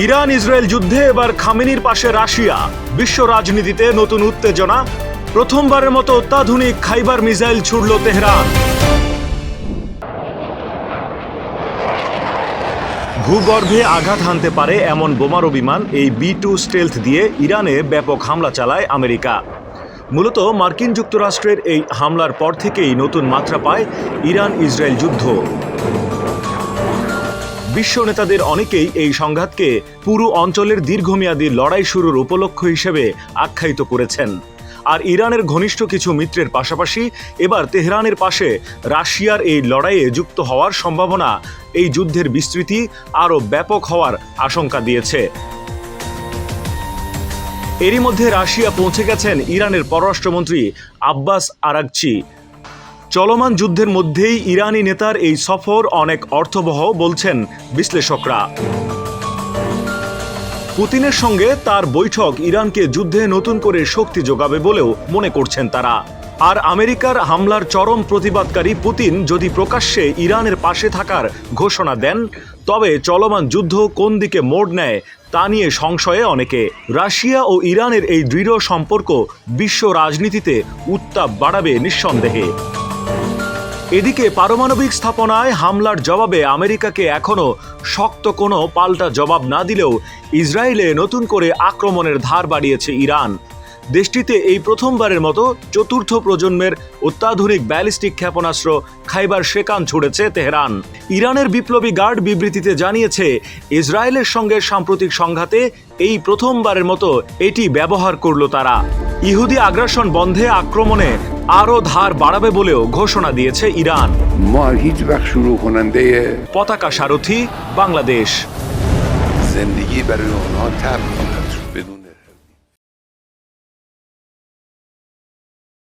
Iran Israel যুদ্ধে এবার খামেনির পাশে রাশিয়া। বিশ্ব রাজনীতিতে নতুন উত্তেজনা। প্রথমবারের মতো অত্যাধুনিক খাইবার মিসাইল ছুড়ল তেহরান। ভূগর্ভে আঘাত হানতে পারে এমন বোমারু বিমান এই বি টু স্টেলথ দিয়ে ইরানে ব্যাপক হামলা চালায় আমেরিকা। মূলত মার্কিন যুক্তরাষ্ট্রের এই হামলার পর থেকেই নতুন মাত্রা পায় ইরান ইসরায়েল যুদ্ধ। বিশ্ব নেতাদের অনেকেই এই সংঘাতকে পুরো অঞ্চলের দীর্ঘমেয়াদী লড়াই শুরুর উপলক্ষ হিসেবে আখ্যায়িত করেছেন। আর ইরানের ঘনিষ্ঠ কিছু মিত্রের পাশাপাশি এবার তেহরানের পাশে রাশিয়ার এই লড়াইয়ে যুক্ত হওয়ার সম্ভাবনা এই যুদ্ধের বিস্তৃতি আরও ব্যাপক হওয়ার আশঙ্কা দিয়েছে। এরই মধ্যে রাশিয়া পৌঁছে গেছেন ইরানের পররাষ্ট্রমন্ত্রী আব্বাস আরাগচি। চলমান যুদ্ধের মধ্যেই ইরানি নেতার এই সফর অনেক অর্থবহ বলছেন বিশ্লেষকরা। পুতিনের সঙ্গে তার বৈঠক ইরানকে যুদ্ধে নতুন করে শক্তি যোগাবে বলেও মনে করছেন তারা। আর আমেরিকার হামলার চরম প্রতিবাদকারী পুতিন যদি প্রকাশ্যে ইরানের পাশে থাকার ঘোষণা দেন, তবে চলমান যুদ্ধ কোন দিকে মোড় নেয় তা নিয়ে সংশয়ে অনেকে। রাশিয়া ও ইরানের এই দৃঢ় সম্পর্ক বিশ্ব রাজনীতিতে উত্তাপ বাড়াবে নিঃসন্দেহে। এদিকে পারমাণবিক স্থাপনায় হামলার জবাবে আমেরিকাকে এখনও শক্ত কোনো পাল্টা জবাব না দিলেও ইসরায়েলে নতুন করে আক্রমণের ধার বাড়িয়েছে ইরান। দেশটিতে এই প্রথমবারের মতো চতুর্থ প্রজন্মের অত্যাধুনিক ব্যালিস্টিক ক্ষেপণাস্ত্র খাইবার শেকান ছুড়েছে তেহরান। ইরানের বিপ্লবী গার্ড বিবৃতিতে জানিয়েছে, ইসরায়েলের সঙ্গে সাম্প্রতিক সংঘাতে এই প্রথমবারের মতো এটি ব্যবহার করল তারা। ইহুদি আগ্রাসন বন্ধে আক্রমণে আরও ধার বাড়াবে বলেও ঘোষণা দিয়েছে ইরান। পতাকা সারথি বাংলাদেশ।